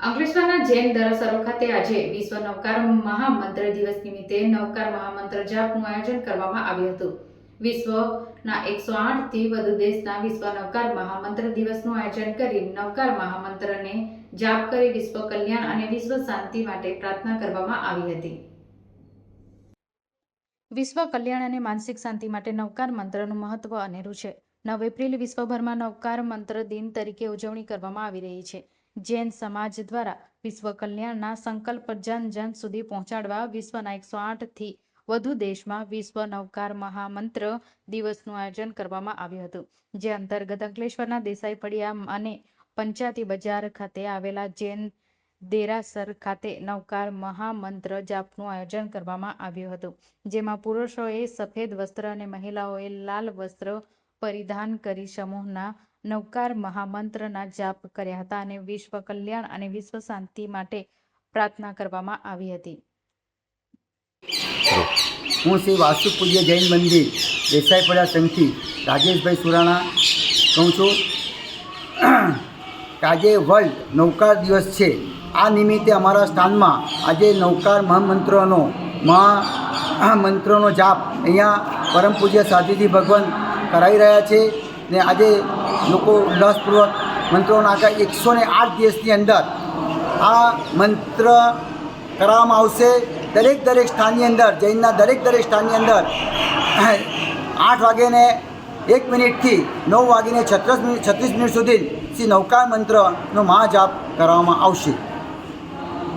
અંકલેશ્વરના જૈન દરસરો ખાતે આજે વિશ્વ નવકાર મહામંત્ર દિવસ નિમિત્તે નવકાર મહામંત્ર જાપનું આયોજન કરવામાં આવ્યું હતું. વિશ્વના એકસો આઠથી વધુ દેશના વિશ્વ નવકાર મહામંત્ર દિવસનું આયોજન કરી નવકાર મહામંત્રને જાપ કરી વિશ્વ કલ્યાણ અને વિશ્વ શાંતિ માટે પ્રાર્થના કરવામાં આવી હતી. વિશ્વ કલ્યાણ અને માનસિક શાંતિ માટે નવકાર મંત્રનું મહત્વ અનેરું છે. નવ એપ્રિલ વિશ્વભરમાં નવકાર મંત્ર દિન તરીકે ઉજવણી કરવામાં આવી રહી છે. જૈન સમાજ દ્વારા વિશ્વ કલ્યાણના સંકલ્પ જન જન સુધી પહોંચાડવા વિશ્વના એકસો આઠથી વધુ દેશમાં વિશ્વ નવકાર મહામંત્ર દિવસનું આયોજન કરવામાં આવ્યું હતું. જે અંતર્ગત અંકલેશ્વરના દેસાઈ ફળિયા અને પંચાયતી બજાર ખાતે આવેલા જૈન દેરાસર ખાતે નવકાર મહામંત્ર જાપનું આયોજન કરવામાં આવ્યું હતું. જેમાં પુરુષોએ સફેદ વસ્ત્ર અને મહિલાઓએ લાલ વસ્ત્ર પરિધાન કરી સમૂહના નવકાર મહામંત્રના જાપ કર્યા હતા અને વિશ્વ કલ્યાણ અને વિશ્વ શાંતિ માટે પ્રાર્થના કરવામાં આવી હતી. હું શ્રી વાસ્તુ પૂજ્ય જૈન મંદિર, દેસાઈપડા સંઘથી રાજેશભાઈ સુરાણા કહું છું. આજે વર્લ્ડ નૌકાર દિવસ છે. આ નિમિત્તે અમારા સ્થાનમાં આજે નૌકાર મહામંત્રનો મહામંત્રનો જાપ અહીંયા પરમ પૂજ્ય સાધુજી ભગવાન કરાવી રહ્યા છે. ને આજે લોકો ઉલ્લાસપૂર્વક મંત્રોના આગળ એકસો ને આઠ દિવસની અંદર આ મંત્ર કરવામાં આવશે. દરેક દરેક સ્થાનની અંદર, જૈનના દરેક દરેક સ્થાનની અંદર, આઠ વાગ્યાને એક મિનિટથી નવ વાગીને છત્રીસ મિનિટ છત્રીસ મિનિટ સુધી શ્રી નૌકા મંત્રનો મહાજાપ કરવામાં આવશે.